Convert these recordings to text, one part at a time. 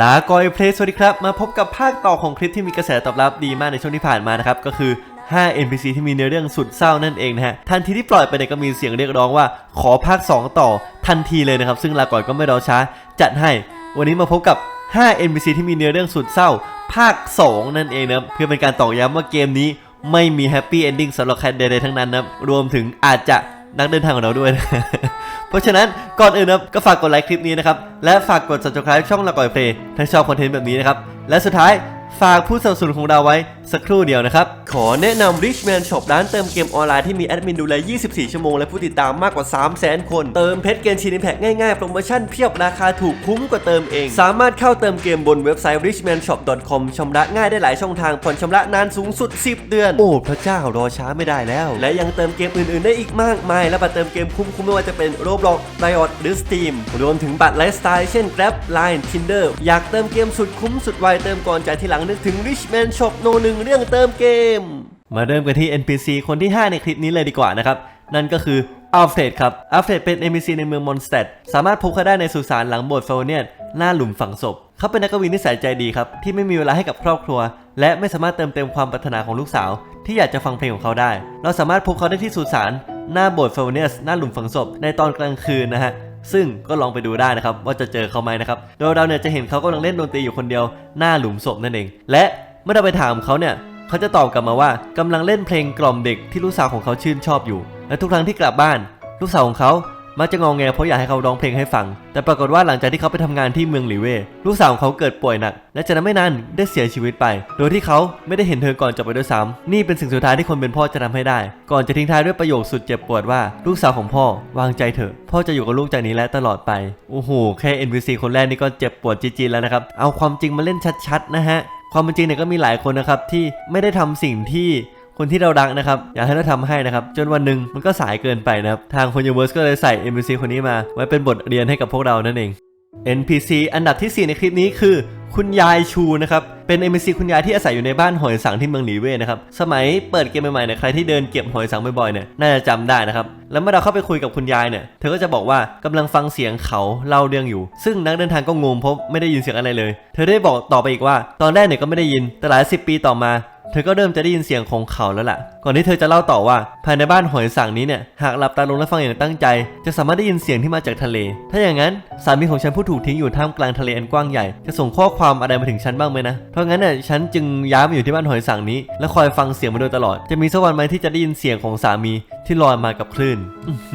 ลากอยเพลสวัสดีครับ มาพบกับภาคต่อของคลิปที่มีกระแสตอบรับดีมากในช่วงที่ผ่านมานะครับ ก็คือ 5 NPC ที่มีเนื้อเรื่องสุดเศร้านั่นเองนะฮะ ทันทีที่ปล่อยไปเนี่ยก็มีเสียงเรียกร้องว่า ขอภาค 2 ต่อทันทีเลยนะครับ ซึ่งลากอยก็ไม่รอช้า จัดให้ วันนี้มาพบกับ 5 NPC ที่มีเนื้อเรื่องสุดเศร้า ภาค 2 นั่นเองนะเพื่อเป็นการตอกย้ำว่าเกมนี้ ไม่มีแฮปปี้เอนดิ้งสำหรับใครใดๆทั้งนั้นนะครับรวมถึงอาจจะนักเดินทางของเราด้วยนะ เพราะฉะนั้นก่อนอื่นนะครับก็ฝากกดไลค์คลิปนี้นะครับ และฝากกด subscribe ช่องละก่อยเพลย์ถ้าชอบคอนเทนต์แบบนี้นะครับ และสุดท้ายฝากผู้สนับสนุนของเราไว้ สักครู่เดียวนะครับ ขอแนะนำ Richman Shop ร้านเติมเกมออนไลน์ที่มีแอดมินดูแล 24 ชั่วโมง และผู้ติดตามมากกว่า 300,000 คน เติมเพชรเกนชินิแพ็กง่ายๆ โปรโมชั่นเพียบราคาถูกคุ้มกว่าเติมเอง สามารถเข้าเติมเกมบนเว็บไซต์ richmanshop.com ชำระง่ายได้หลายช่องทางผ่อนชำระนานสูงสุด 10 เดือน โอ้พระเจ้ารอช้าไม่ได้แล้ว และยังเติมเกมอื่นๆ ได้อีกมากมาย และบัตรเติมเกมคุ้มๆไม่ว่าจะเป็น Roblox Riot หรือ Steam รวมถึงบัตรไลฟ์สไตล์เช่น Grab Line Tinder อยากเติมเกมสุดคุ้มสุดไวเติมก่อนจ่ายทีหลังนึกถึง Richman Shop โนหนึ่งเรื่องเติมเกม มาเริ่มกันที่ NPC คนที่ 5 ในคลิปนี้เลยดีกว่านะครับ นั่นก็คืออัลเฟรดครับอัลเฟรดเป็น NPC ในเมืองมอนสเตดสามารถพบเขาได้ในสุสานหลังโบสถ์เฟลเนียนหน้าหลุมฝังศพ เขาเป็นนักกวีนิสัยใจดีครับ ที่ไม่มีเวลาให้กับครอบครัว และไม่สามารถเติมเต็มความปรารถนาของลูกสาว ที่อยากจะฟังเพลงของเขาได้ เราสามารถพบเขาได้ที่สุสานหน้าโบสถ์เฟลเนียสหน้าหลุมฝังศพ ในตอนกลางคืนนะฮะซึ่งก็ลองไปดูได้นะครับว่าจะเจอเขาไหมนะครับ โดยเราเนี่ยจะเห็นเขากำลังเล่นดนตรีอยู่คนเดียวหน้าหลุมศพนั่นเอง และ เมื่อเราไปถามเขาเนี่ยเขาจะตอบกลับมาว่ากำลังเล่นเพลงกล่อมเด็กที่ลูกสาวของเขาชื่นชอบอยู่ และทุกครั้งที่กลับบ้าน ลูกสาวของเขามักจะงองแงเพราะอยากให้เขาร้องเพลงให้ฟัง แต่ปรากฏว่าหลังจากที่เขาไปทำงานที่เมืองหลีเว่ลูกสาวของเขาเกิดป่วยหนัก และจากนั้นไม่นานได้เสียชีวิตไป โดยที่เขาไม่ได้เห็นเธอก่อนจบไปด้วยซ้ำนี่เป็นสิ่งสุดท้ายที่คนเป็นพ่อจะทำให้ได้ ก่อนจะทิ้งท้ายด้วยประโยคสุดเจ็บปวดว่า ลูกสาวของพ่อวางใจเถอะพ่อจะอยู่กับลูกจากนี้และตลอดไปโอ้โหแค่ NPC คนแรกนี่ก็เจ็บปวดจีๆแล้วนะครับเอาความจริงมาเล่นชัดๆนะฮะ ความเป็นจริงเนี่ยก็มีหลายคนนะครับที่ไม่ได้ทำสิ่งที่คนที่เรารักนะครับ อยากให้เราทำให้นะครับ จนวันหนึ่งมันก็สายเกินไปนะครับ ทางคนยูเวิร์สก็เลยใส่ NPC คนนี้มา ไว้เป็นบทเรียนให้กับพวกเรานั่นเอง NPC อันดับทีสี่4 ในคลิปนี้คือ คุณยายชูนะครับ เป็น NPC คุณยายที่อาศัยอยู่ในบ้านหอยสังที่เมืองหลีเว่นะครับ สมัยเปิดเกมใหม่ๆเนี่ยใครที่เดินเก็บหอยสังบ่อยๆเนี่ยน่าจะจำได้นะครับ แล้วเมื่อเราเข้าไปคุยกับคุณยายเนี่ย เธอก็จะบอกว่ากำลังฟังเสียงเขาเล่าเรื่องอยู่ ซึ่งนักเดินทางก็งงเพราะไม่ได้ยินเสียงอะไรเลย เธอได้บอกต่อไปอีกว่า ตอนแรกเนี่ยก็ไม่ได้ยิน แต่หลายสิบปีต่อมา เธอก็เริ่มจะได้ยินเสียงของเขาแล้วล่ะ ก่อนที่เธอจะเล่าต่อว่า ภายในบ้านหอยสังนี้เนี่ย หากหลับตาลงและฟังอย่างตั้งใจ จะสามารถได้ยินเสียงที่มาจากทะเล ถ้าอย่างนั้นสามีของฉันผู้ถูกทิ้งอยู่ท่ามกลางทะเลอันกว้างใหญ่ จะส่งข้อความอะไรมาถึงฉันบ้างไหมนะ เพราะงั้นเนี่ยฉันจึงย้ายมาอยู่ที่บ้านหอยสังนี้ และคอยฟังเสียงมาโดยตลอด จะมีสักวันไหมที่จะได้ยินเสียงของสามีที่ลอยมากับคลื่น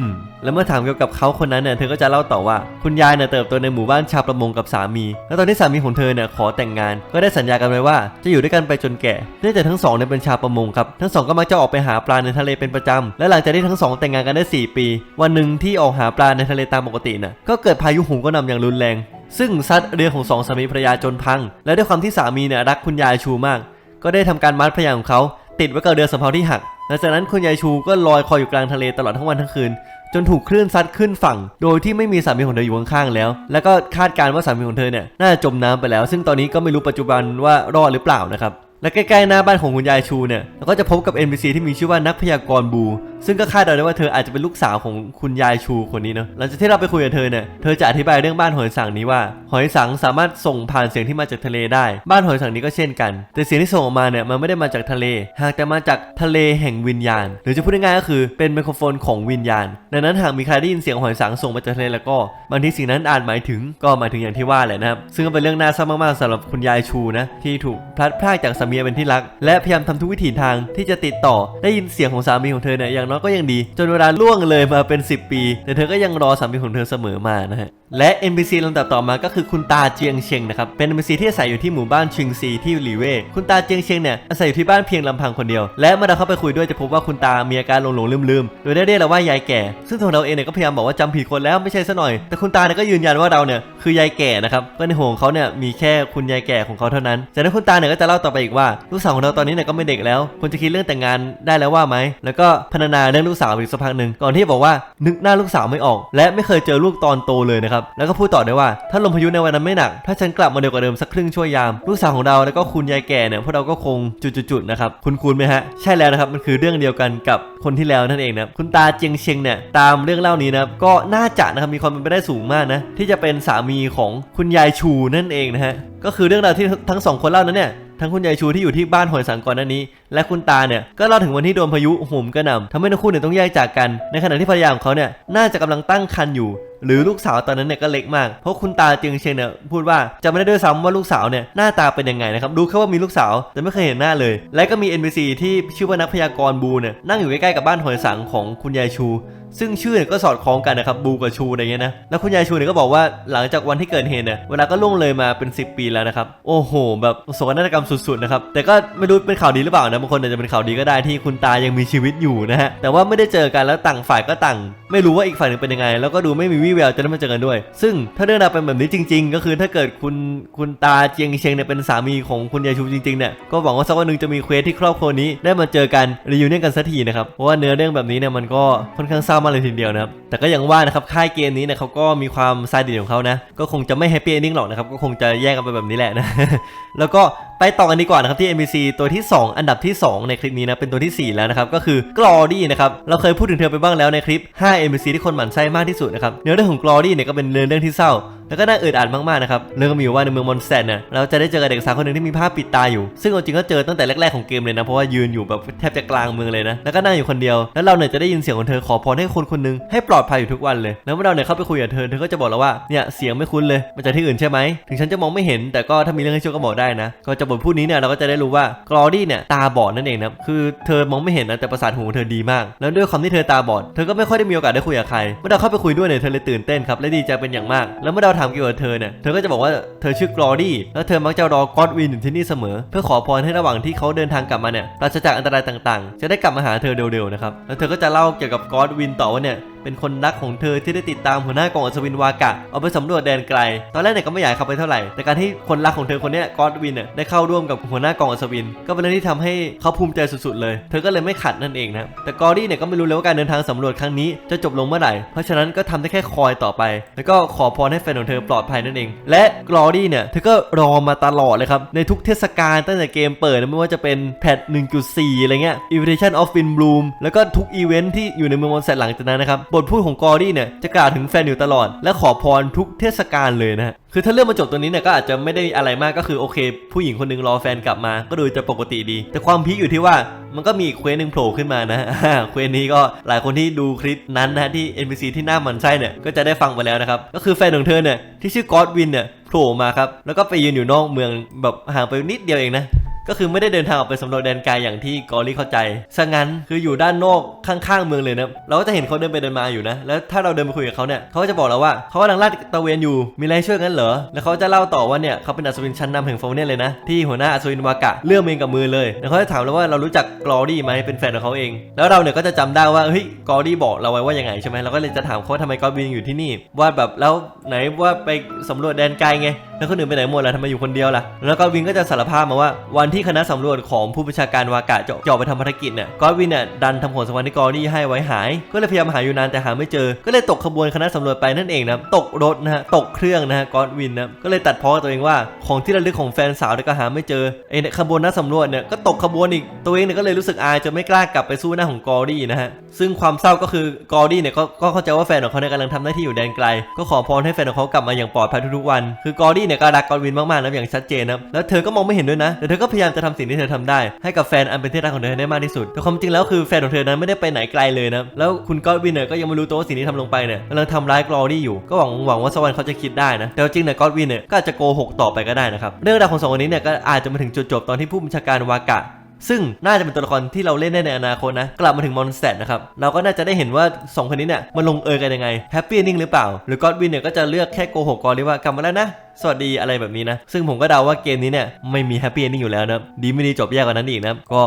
อื แล้วเมื่อถามเกี่ยวกับเขาคนนั้นเนี่ยเธอก็จะเล่าต่อว่าคุณยายเนี่ยเติบโตในหมู่บ้านชาวประมงกับสามี แล้วตอนที่สามีของเธอเนี่ยขอแต่งงาน ก็ได้สัญญากันไว้ว่าจะอยู่ด้วยกันไปจนแก่เนื่องจากทั้งสองเนี่ยเป็นชาวประมงครับทั้งสองก็มักจะออกไปหาปลาในทะเลเป็นประจำและหลังจากที่ทั้งสองแต่งงานกันได้ 4 ปี วันหนึ่งที่ออกหาปลาในทะเลตามปกติน่ะก็เกิดพายุหุงก็นำอย่างรุนแรง ซึ่งซัดเรือของสองสามีภรรยาจนพัง และด้วยความที่สามีเนี่ยรักคุณยายชูมาก ก็ได้ทำการมัดภรรยาของเขาติดไว้กับเรือสำเภาที่หักหลังจากนั้นคุณยายชูก็ลอยคอยอยู่กลางทะเลตลอดทั้งวันทั้งคืน จนถูกคลื่นซัดขึ้นฝั่ง โดยที่ไม่มีสามีของเธออยู่ข้างๆแล้ว แล้วก็คาดการณ์ว่าสามีของเธอเนี่ยน่าจะจมน้ำไปแล้ว ซึ่งตอนนี้ก็ไม่รู้ปัจจุบันว่ารอดหรือเปล่านะครับและใกล้ๆหน้าบ้านของคุณยายชูเนี่ยเราก็จะพบกับ NPC ที่มีชื่อว่านักพยากรณ์บูซึ่งก็คาดเดาได้ว่าเธออาจจะเป็นลูกสาวของคุณยายชูคนนี้เนาะหลังจากที่เราไปคุยกับเธอเนี่ยเธอจะอธิบายเรื่องบ้านหอยสังนี้ว่า หอยสังสามารถส่งผ่านเสียงที่มาจากทะเลได้ บ้านหอยสังนี้ก็เช่นกัน แต่เสียงที่ส่งออกมาเนี่ยมันไม่ได้มาจากทะเล หากแต่มาจากทะเลแห่งวิญญาณ หรือจะพูดง่ายๆก็คือเป็นไมโครโฟนของวิญญาณ ดังนั้นหากมีใครได้ยินเสียงหอยสังส่งมาจากทะเลแล้วก็บางทีสิ่งนั้นอาจหมายถึงก็หมายถึงอย่างที่ว่าแหละนะครับซึ่งก็เป็นเรื่องน่าเศร้ามากๆสำหรับคุณยายชูนะที่ถูกพลัดพรากจากสามีเป็นที่รัก และพยายามทำทุกวิถีทางที่จะติดต่อได้ยินเสียงของสามีของเธอเนี่ยอย่างน้อยก็ยังดี จนเวลาล่วงเลยมาเป็น 10 ปี แต่เธอก็ยังรอสามีของเธอเสมอมานะฮะและ NPC ลำดับต่อมาก็คือคุณตาเจียงเชงนะครับ เป็น NPC ที่อาศัยอยู่ที่หมู่บ้านชิงซีที่หลีเว่คุณตาเจียงเชงเนี่ยอาศัยอยู่ที่บ้านเพียงลำพังคนเดียว และเมื่อเราเข้าไปคุยด้วยจะพบว่าคุณตามีอาการหลงหลงลืมลืมๆโดยได้เรียกเราว่ายายแก่ ซึ่งตัวเราเองเนี่ยก็พยายามบอกว่าจำผิดคนแล้วไม่ใช่ซะหน่อย แต่คุณตาเนี่ยก็ยืนยันว่าเราเนี่ยคือยายแก่นะครับก็ในหัวของเขาเนี่ยมีแค่คุณยายแก่ของเขาเท่านั้น จากนั้นคุณตาเนี่ยก็จะเล่าต่อไปอีกว่าลูกสาวของเราตอนนี้เนี่ยก็ไม่เด็กแล้วควรจะคิดเรื่องแต่งงานได้แล้วว่าไหมแล้วก็พรรณนาเรื่องลูกสาวอีกสักพักหนึ่งก่อนที่บอกว่านึกหน้าลูกสาวไม่ออก และไม่เคยเจอลูกตอนโตเลยนะครับครับ แล้วก็พูดต่อด้วยว่า ถ้าลมพายุในวันนั้นไม่หนัก ถ้าฉันกลับมาเร็วกว่าเดิมสักครึ่งชั่วยาม ลูกสาวของเราแล้วก็คุณยายแก่เนี่ยพวกเราก็คงจุดๆนะครับ คุณคุณไหมฮะ ใช่แล้วนะครับ มันคือเรื่องเดียวกันกับคนที่แล้วนั่นเองนะ คุณตาเจียงเชียงเนี่ยตามเรื่องเล่านี้นะก็น่าจะนะครับมีความเป็นไปได้สูงมากนะที่จะเป็นสามีของคุณยายชูนั่นเองนะฮะก็คือเรื่องราวที่ทั้งสองคนเล่านั้นเนี่ยทั้งคุณยายชูที่อยู่ที่บ้านหอยสังก่อนหน้านี้ และคุณตาเนี่ยก็เล่าถึงวันที่โดนพายุโหมกระหน่ำทำให้ทั้งคู่เนี่ยต้องแยกจากกัน ในขณะที่ภรรยาของเขาเนี่ยน่าจะกำลังตั้งครรภ์อยู่ หรือลูกสาวตอนนั้นเนี่ยก็เล็กมาก เพราะคุณตาเจียงเชงเนี่ยพูดว่าจะไม่ได้ด้วยซ้ำว่าลูกสาวเนี่ยหน้าตาเป็นยังไงนะครับดูแค่ว่ามีลูกสาวแต่ไม่เคยเห็นหน้าเลย และก็มี NPC ที่ชื่อว่านักพยากรณ์บูเนี่ยนั่งอยู่ใกล้ๆกับบ้านหอยสังของคุณยายชูซึ่งชื่อเนี่ยก็สอดคล้องกันนะครับบูกับชูอะไรเงี้ยนะแล้วคุณยายชูเนี่ยก็บอกว่าหลังจากวันที่เกิดเหตุเนี่ยเวลาก็ล่วงเลยมาเป็น 10 ปีแล้วนะครับโอ้โห แบบโศกนาฏกรรมสุดๆนะครับแต่ก็ไม่รู้เป็นข่าวดีหรือเปล่านะบางคนอาจจะเป็นข่าวดีก็ได้ที่คุณตายังมีชีวิตอยู่นะฮะแต่ว่าไม่ได้เจอกันแล้วต่างฝ่ายก็ต่าง ไม่รู้ว่าอีกฝ่ายหนึ่งเป็นยังไง แล้วก็ดูไม่มีวี่แววจะได้มาเจอกันด้วย ซึ่งถ้าเรื่องราวเป็นแบบนี้จริง ๆ ก็คือถ้าเกิดคุณคุณตาเจียงเชงเนี่ยเป็นสามีของคุณยายชูจริงๆเนี่ยก็หวังว่าสักวันหนึ่งจะมีเควสที่ครอบครัวนี้ได้มาเจอกันรีวิวเนี่ยกันสักทีนะครับเพราะว่าเนื้อเรื่องแบบนี้เนี่ยมันก็ค่อนข้างเศร้าากเลยทีเดียวนะครับ แต่ก็ยังว่านะครับค่ายเกมนี้เนี่ยเขาก็มีความซาดิสของเขานะ ก็คงจะไม่แฮปปี้เอนดิ้งหรอกนะครับ ก็คงจะแยกกันไปแบบนี้แหละนะ แล้วก็ไปต่อกันดีกว่านะครับที่ NPC ตัวที่ 2 อันดับที่ 2 ในคลิปนี้นะเป็นตัวที่ 4 แล้วนะครับก็คือกลอดี้นะครับเราเคยพูดถึงเธอไปบ้างแล้วในคลิป 5 NPC ที่คนหมั่นไส้มากที่สุดนะครับเนื้อเรื่องของกลอดี้เนี่ยก็เป็นเนื้อเรื่องที่เศร้าแล้วก็น่าอึดอัดมากๆนะครับ เรื่องก็มีอยู่ว่าในเมืองมอนแตนเนี่ยเราจะได้เจอกับเด็กสาวคนหนึ่งที่มีผ้าปิดตาอยู่ ซึ่งจริงก็เจอตั้งแต่แรกๆของเกมเลยนะ เพราะว่ายืนอยู่แบบแทบจะกลางเมืองเลยนะ แล้วก็นั่งอยู่คนเดียว แล้วเราเนี่ยจะได้ยินเสียงของเธอขอพรให้คนคนนึงให้ปลอดภัยอยู่ทุกวันเลย แล้วเมื่อเราเนี่ยเข้าไปคุยกับเธอ เธอก็จะบอกเราว่า เนี่ยเสียงไม่คุ้นเลย มาจากที่อื่นใช่ไหม ถึงฉันจะมองไม่เห็น แต่ก็ถ้ามีเรื่องให้ช่วยก็บอกได้นะ ก็จะากบทพูดนี้เนี่ยเราก็จะได้รู้ว่ากรอดี้เนี่ยตาบอดนั่นเองนะคือเธอมองไม่เห็นนะแต่ประสาทหูของเธอดีมาก แล้วด้วยความที่เธอตาบอดเธอก็ไม่ค่อยได้มีโอกาสได้คุยกับใครเมื่อเราเข้าไปคุยด้วยเนี่ยเธอเลยตื่นเต้นครับและดีใจเป็นอย่างมาก แล้วเมื่อเราถามเกี่ยวกับเธอเนี่ยเธอก็จะบอกว่าเธอชื่อกรอดี้แล้วเธอมักจะรอกอดวินอยู่ที่นี่เสมอ เพื่อขอพรให้ระหว่างที่เขาเดินทางกลับมาเนี่ยปราศจากอันตรายต่างๆ จะได้กลับมาหาเธอเร็วๆนะครับแล้วเธอก็จะเล่าเกี่ยวกับกอดวินต่อว่าเนี่ย เป็นคนรักของเธอที่ได้ติดตามหัวหน้ากองอัศวินวากะเอาไปสำรวจแดนไกล ตอนแรกเนี่ยก็ไม่อยากเข้าไปเท่าไหร่ แต่การที่คนรักของเธอคนนี้กอดวินเนี่ยได้เข้าร่วมกับหัวหน้ากองอัศวิน ก็เป็นเรื่องที่ทำให้เขาภูมิใจสุดๆเลย เธอก็เลยไม่ขัดนั่นเองนะแต่กอรี่เนี่ยก็ไม่รู้เลยว่าการเดินทางสำรวจครั้งนี้จะจบลงเมื่อไหร่เพราะฉะนั้นก็ทำได้แค่คอยต่อไป แล้วก็ขอพรให้แฟนของเธอปลอดภัยนั่นเอง และกอรี่เนี่ยเธอก็รอมาตลอดเลยครับในทุกเทศกาลตั้งแต่เกมเปิดไม่ว่าจะเป็นแพท1.4อะไรเงี้ย Invitation of Wind Bloom แล้วก็ทุกอีเวนท์ที่อยู่ในเมืองมอนแซตหลังจากนั้นนะครับบทพูดของกอรี่เนี่ยจะกล่าวถึงแฟนอยู่ตลอด และขอพรทุกเทศกาลเลยนะคือถ้าเรื่องมาจบตรงนี้เนี่ยก็อาจจะไม่ได้อะไรมากก็คือโอเค ผู้หญิงคนหนึงรอแฟนกลับมา ก็ดูจะปกติดี แต่ความพีคอยู่ที่ว่ามันก็มีอีกเควสหนึ่งโผล่ขึ้นมานะเควสนี้ก็หลายคนที่ดูคลิปนั้นนะที่ NPC ที่หน้ามันไส้เนี่ยก็จะได้ฟังไปแล้วนะครับก็คือแฟนของเธอเนี่ยที่ชื่อกอดวินเนี่ยโผล่มาครับแล้วก็ไปยืนอยู่นอกเมืองแบบห่างไปนิดเดียวเองนะ ก็คือไม่ได้เดินทางออกไปสำรวจแดนไกลอย่างที่กอรี่เข้าใจซะงั้นคืออยู่ด้านนอกข้างๆเมืองเลยนะเราก็จะเห็นเขาเดินไปเดินมาอยู่นะ แล้วถ้าเราเดินไปคุยกับเขาเนี่ยเขาก็จะบอกเราว่าเขากำลังลาดตระเวนอยู่มีอะไรช่วยกันเหรอแล้วเขาจะเล่าต่อว่าเนี่ยเขาเป็นอัศวินชั้นนำแห่งโฟเนียเลยนะที่หัวหน้าอัศวินวากะเลื่อกเองกับมือเลยแล้วเขาจะถามเราว่าเรารู้จักกอรี่ไหมเป็นแฟนของเขาเอง แล้วเราเนี่ยก็จะจำได้ว่าเฮ้ยกอรี่บอกเราไว้ว่ายังไงใช่ไหมเราก็เลยจะถามเขาทำไมกอรี่อยู่ที่นี่ว่าแบบแล้วไหนว่าไปสำรวจแดนไกลไงแล้วคนอื่นไปไหนหมดล่ะทำไมอยู่คนเดียวล่ะแล้วก็วินก็จะสารภาพมาว่าวันทที่คณะสำรวจของผู้บัญชาการวากะจะจะอไปทำภารกิจเนี่ยก็วินเนี่ยดันทำผลสวรรค์ที่กอรี่ให้ไว้หาย ก็เลยพยายามหาอยู่นานแต่หาไม่เจอ ก็เลยตกขบวนคณะสำรวจไปนั่นเองนะตกรถนะฮะตกเครื่องนะฮะกอดวินนะก็เลยตัดพ้อตัวเองว่าของที่ระลึกของแฟนสาวเนี่ยก็หาไม่เจอไอ้เนี่ยขบวนนักสำรวจเนี่ยก็ตกขบวนอีกตัวเองเนี่ยก็เลยรู้สึกอายจนไม่กล้ากลับไปสู้หน้าของกอรี่นะฮะซึ่งความเศร้าก็คือกอรี่เนี่ยก็ก็เข้าใจว่าแฟนของเขาเนี่ยกำลังทำหน้าที่อยู่แดนไกล ก็ขอพรให้แฟนของเขากลับมาอย่างปลอดภัยทุกๆวัน คือกอรี่เนี่ยก็รักกอดวินมากๆนะอย่างชัดเจนนะแล้วเธอก็มองไม่เห็นด้วยนะแต่เธอก็พยายามจะทำสิ่งที่เธอทำได้ ให้กับแฟนอันเป็นที่รักของเธอให้ได้มากที่สุด แต่ความจริงแล้วคือแฟนของเธอนั้นไม่ได้ไปไหนไกลเลยนะ แล้วคุณก็อดวินเนี่ยก็ยังไม่รู้ตัวว่าสิ่งที่ทำลงไปเนี่ยกำลังทำร้ายกลอรี่อยู่ ก็หวังหวังว่าสวรรค์เขาจะคิดได้นะ แต่จริงเนี่ยกอดวินเนี่ยก็อาจจะโกหกต่อไปก็ได้นะครับ เรื่องราวของสองคนนี้เนี่ยก็อาจจะมาถึงจุดจบตอนที่ผู้บัญชาการวากะ ซึ่งน่าจะเป็นตัวละครที่เราเล่นได้ในอนาคตนะ กลับมาถึงมอนสเตดนะครับ เราก็น่าจะได้เห็นว่า 2 คนนี้เนี่ยมันลงเอยกันยังไงแฮปปี้นิ่งหรือเปล่า หรือกอดวินเนี่ยก็จะเลือกแค่โกหกกอรีว่ากลับมาแล้วนะ สวัสดีอะไรแบบนี้นะ ซึ่งผมก็เดาว่าเกมนี้เนี่ยไม่มีแฮปปี้นิ่งอยู่แล้วนะดีไม่ดีจบแย่กว่านั้นอีกนะก็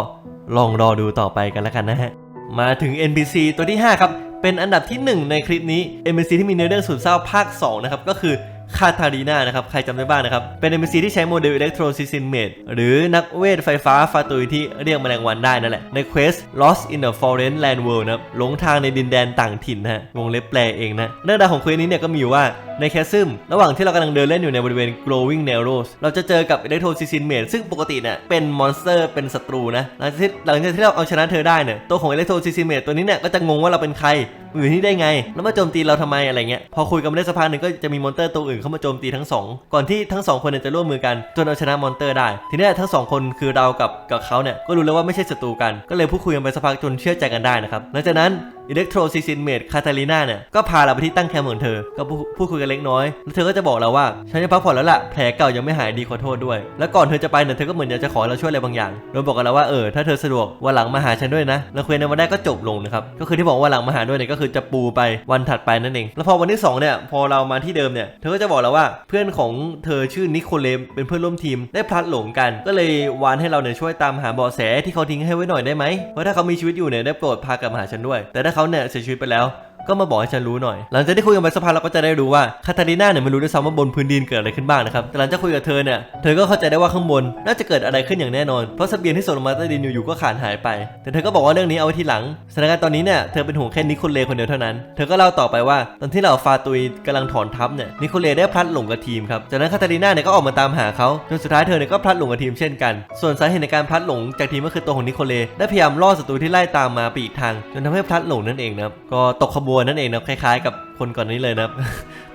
ลองรอดูต่อไปกันแล้วกันนะฮะมาถึง NPC ตัวที่ 5 ครับเป็นอันดับที่ 1 ในคลิปนี้ NPC ที่มีเนื้อเรื่องสุดเศร้าภาค2นะครับก็คือ คาทารีนานะครับ ใครจำได้บ้างนะครับ เป็น NPC ที่ใช้โมเดลอิเล็กโทรซิซินเมดหรือนักเวทไฟฟ้าฟาตุยที่เรียกแมลงวันได้นั่นแหละ ในเควส Lost in the Foreign Land World นะครับหลงทางในดินแดนต่างถิ่นนะฮะวงเล็บแปลเองนะเรื่องราวของเควสนี้เนี่ยก็มีอยู่ว่าในแคสซึมระหว่างที่เรากำลังเดินเล่นอยู่ในบริเวณ glowing narrows เราจะเจอกับอิเล็กโทรซิซินเมดซึ่งปกติเนี่ยเป็นมอนสเตอร์เป็นศัตรูนะหลังจากที่หลังจากที่เราเอาชนะเธอได้เนี่ยตัวของอิเล็กโทรซิซินเมดตัวนี้เนี่ยก็จะงงว่าเราเป็นใคร อยู่ที่นี่ได้ไง แล้วมาโจมตีเราทำไมอะไรเงี้ย พอคุยกันได้สักพักหนึ่งก็จะมีมอนเตอร์ตัวอื่นเข้ามาโจมตีทั้งสองก่อนที่ทั้งสองคนจะร่วมมือกันจนเอาชนะมอนเตอร์ได้ ทีนี้ทั้งสองคนคือเรากับกับเขาเนี่ยก็รู้แล้วว่าไม่ใช่ศัตรูกัน ก็เลยพูดคุยกันไปสักพักจนเชื่อใจกันได้นะครับ หลังจากนั้นอิเล็กโทรซิซินเมดคาตาลีนาเนี่ยก็พาเราไปที่ตั้งแคมป์ของเธอ ก็พูดคุยกันเล็กน้อย แล้วเธอก็จะบอกเราว่าฉันจะพักผ่อนแล้วล่ะ แผลเก่ายังไม่หายดีขอโทษด้วย แล้วก่อนเธอจะไปเนี่ยเธอก็เหมือนอยากจะขอเราช่วยอะไรบางอย่าง โดยบอกกับเราว่าเออถ้าเธอสะดวกวันหลังมาหาฉันด้วยนะ แล้วคุยในวันแรกก็จบลงนะครับ ก็คือที่บอกว่าหลังมาหาด้วยเนี่ยก็คือจะปูไปวันถัดไปนั่นเอง แล้วพอวันที่สองเนี่ยพอเรามาที่เดิมเนี่ยเธอก็จะบอกเราว่าเพื่อนของเธอชื่อนิโคเลมเป็นเพื่อนร่วมทีมได้พลัดหลงกัน ก็เลยวานให้เราเนี่ยช่วยตามหาเบาะแสที่เขาทิ้งให้ไว้หน่อยได้ไหมเพราะถ้าเขามีชีวิตอยู่เนี่ยได้โปรดพากลับมาหาฉันด้วย แต่ถ้าเขาเนี่ยเสียชีวิตไปแล้ว ก็มาบอกให้ฉันรู้หน่อย หลังจากที่คุยกันไปสักพักเราก็จะได้รู้ว่าคาทาลีนาเนี่ยไม่รู้ด้วยซ้ำว่าบนพื้นดินเกิดอะไรขึ้นบ้างนะครับแต่หลังจากคุยกับเธอเนี่ยเธอก็เข้าใจได้ว่าข้างบนน่าจะเกิดอะไรขึ้นอย่างแน่นอนเพราะสเบียงที่ส่งลงมาใต้ดินอยู่ๆก็ขาดหายไป แต่เธอก็บอกว่าเรื่องนี้เอาไว้ทีหลังสถานการณ์ตอนนี้เนี่ยเธอเป็นห่วงแค่นิโคลเลคนเดียวเท่านั้นเธอก็เล่าต่อไปว่าตอนที่เราฟาตุยกำลังถอนทัพเนี่ยนิโคลเลได้พลัดหลงกับทีมครับจากนั้นคาทาลีนาเนี่ยก็ออกมาตามหาเขาจนสุดท้ายเธอเนี่ยก็พลัดหลงกับทีมเช่นกัน ส่วนสาเหตุในการพลัดหลงจากทีมก็คือตัวของนิโคลเลได้พยายามล่อศัตรูที่ไล่ตามมาไปอีกทาง จนทำให้พลัดหลงนั่นเองนะก็ตกขบวนนั่นเองนะคล้ายๆ กับคนก่อนนี้เลยนะ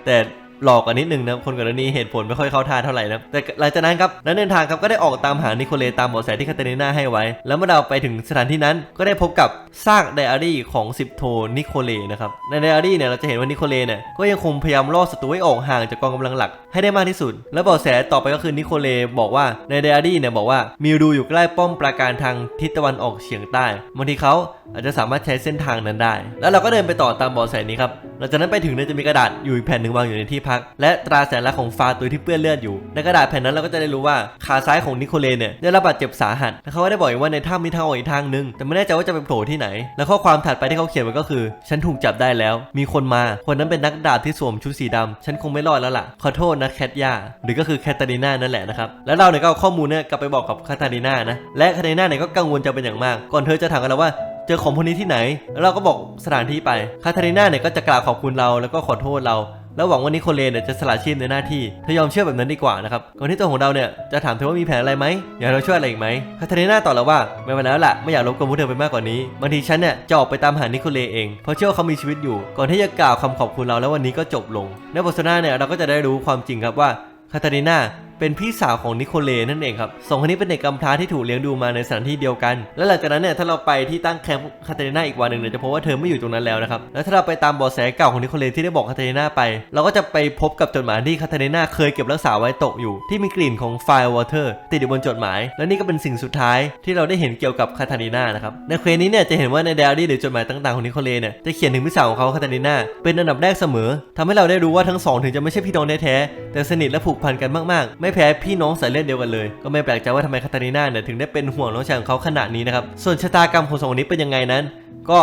แต่หลอกกันนิดนึงนะคนก่อนนี้เหตุผลไม่ค่อยเข้าท่าเท่าไหร่นะแต่หลังจากนั้นครับแล้วเดินทางครับก็ได้ออกตามหานิโคเลตามเบาะแสที่คาเตาลีนาให้ไว้ แล้วเมื่อเราไปถึงสถานที่นั้นก็ได้พบกับซากไดอารี่ของสิบโทนิโคเลนะครับในไดอารี่เนี่ยเราจะเห็นว่านิโคเลเนี่ยก็ยังคงพยายามล่อศัตรูให้ออกห่างจากกองกำลังหลัก ให้ได้มากที่สุด และเบาะแสต่อไปก็คือนิโคเลบอกว่าในไดอารี่เนี่ยบอกว่ามีรูอยู่ใกล้ป้อมปราการทางทิศตะวันออกเฉียงใต้บางทีเขาอาจจะสามารถใช้เส้นทางนั้นได้ แล้วเราก็เดินไปต่อตามเบาะแสนี้ครับหลังจากนั้นไปถึงเนี่ยจะมีกระดาษอยู่อีกแผ่นหนึ่งวางอยู่ในที่พัก และตราแสัญลักของฟาตุยที่เปื้อนเลือดอยู่ในกระดาษแผ่นนั้นเราก็จะได้รู้ว่าขาซ้ายของนิโคเลเนี่ยได้รับบาดเจ็บสาหัสและเขาก็ได้บอกอีกว่าในถ้ำมีทางออกอีกทางหนึง แต่ไม่แน่ใจว่าจะไปโผล่ที่ไหน แล้วข้อความถัดไปที่เขาเขียนไว้ก็คือ ฉันถูกจับได้แล้ว มีคนมาคนนั้นเป็นนักดาบที่สวมชุดสีดำฉันคงไม่รอดแล้วล่ะขอโทษนะแคทยาหรือก็คือแคทารีนานั่นแหละนะครับแล้วเราเนี่ยก็เอาข้อมูลเนี่ยกลับไปบอกกับแคทารีนานะและแคทารีนาเนี่ยก็กังวลใจเป็นอย่างมาก ก่อนเธอจะถามกันแล้วว่าเจอของพวกนี้ที่ไหน แล้วเราก็บอกสถานที่ไป คาทารีนาเนี่ยก็จะกล่าวขอบคุณเราแล้วก็ขอโทษเรา แล้วหวังวันนิโคเลนเนี่ยจะสละชีพในหน้าที่เธอยอมเชื่อแบบนั้นดีกว่านะครับก่อนที่ตัวของเราเนี่ยจะถามเธอว่ามีแผนอะไรไหมอยากเราช่วยอะไรอีกไหมคาทารีนาตอบเราว่าไม่เป็นแล้วล่ะไม่อยากรบกวนพวกเธอไปมากกว่านี้บางทีฉันเนี่ยจะออกไปตามหานิโคเลเองเพราะเชื่อว่าเขามีชีวิตอยู่ ก่อนที่จะกล่าวคำขอบคุณเราแล้ววันนี้ก็จบลงในบทสนทนาเนี่ยเราก็จะได้รู้ความจริงครับว่าคาทาลีนา เป็นพี่สาวของนิโคเลนั่นเองครับสองคนนี้เป็นเด็กกำพร้าที่ถูกเลี้ยงดูมาในสถานที่เดียวกัน และหลังจากนั้นเนี่ยถ้าเราไปที่ตั้งแคมป์คาตาลีนาอีกวันหนึ่งเนี่ยจะพบว่าเธอไม่อยู่ตรงนั้นแล้วนะครับแล้วถ้าเราไปตามเบาะแสเก่าของนิโคเลที่ได้บอกคาตาลีนาไป เราก็จะไปพบกับจดหมายที่คาตาลีนาเคยเก็บรักษาไว้ตกอยู่ ที่มีกลิ่นของไฟวอเตอร์ติดอยู่บนจดหมาย และนี่ก็เป็นสิ่งสุดท้ายที่เราได้เห็นเกี่ยวกับคาตาลีนานะครับในเควสนี้เนี่ยจะเห็นว่าในไดอารี่หรือจดหมายต่างๆของนิโคเลเนี่ยจะเขียนถึงพี่สาวของเขาคาตาลีนาเป็นอันดับแรกเสมอทำให้เราได้รู้ว่าทั้งสองถึงจะไม่ใช่พี่น้องแท้แต่สนิทและผูกพันกันมากๆไม่แพ้พี่น้องสายเลือดเดียวกันเลย ก็ไม่แปลกใจว่าทำไมคาตาลีนาเนี่ยถึงได้เป็นห่วงน้องชายของเขาขนาดนี้นะครับส่วนชะตากรรมของสองคนนี้เป็นยังไงนั้น ก็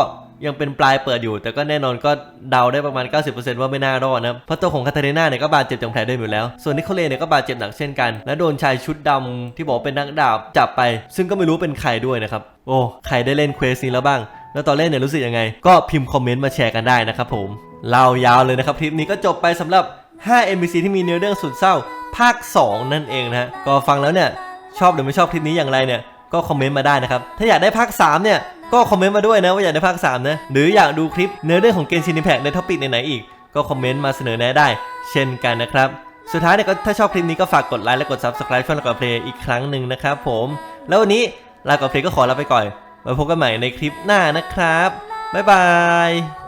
ยังเป็นปลายเปิดอยู่ แต่ก็แน่นอนก็เดาได้ประมาณ 90%ว่าไม่น่ารอดนะเพราะตัวของคาตาลีนาเนี่ยก็บาดเจ็บจากแผลเดิมอยู่แล้ว ส่วนนิโคเลเนี่ยก็บาดเจ็บหนักเช่นกัน และโดนชายชุดดำที่บอกเป็นนักดาบจับไป ซึ่งก็ไม่รู้เป็นใครด้วยนะครับโอ้ใครได้เล่นเควสนี้แล้วบ้าง แล้วตอนเล่นเนี่ยรู้สึกยังไง ก็พิมพ์คอมเมนต์มาแชร์กันได้นะครับผมเล่ายาวเลยนะครับคลิปนี้ก็จบไปสำหรับ5 NPC ที่มีเนื้อเรื่องสุดเศร้า ภาค 2 นั่นเองนะฮะก็ฟังแล้วเนี่ยชอบหรือไม่ชอบคลิปนี้อย่างไรเนี่ยก็คอมเมนต์มาได้นะครับถ้าอยากได้ภาค 3 เนี่ยก็คอมเมนต์มาด้วยนะว่าอยากได้ภาค 3 นะ หรืออยากดูคลิปเนื้อเรื่องของเกมซินิแพคในท็อปิกไหนๆอีก ก็คอมเมนต์มาเสนอแนะได้ เช่นกันนะครับ สุดท้ายเนี่ยก็ถ้าชอบคลิปนี้ก็ฝากกดไลค์และกด Subscribe ช่องลากาเพลย์อีกครั้งหนึ่งนะครับผม แล้ววันนี้ลากาเพลย์ก็ขอลาไปก่อนไว้พบกันใหม่ในคลิปหน้านะครับบ๊ายบาย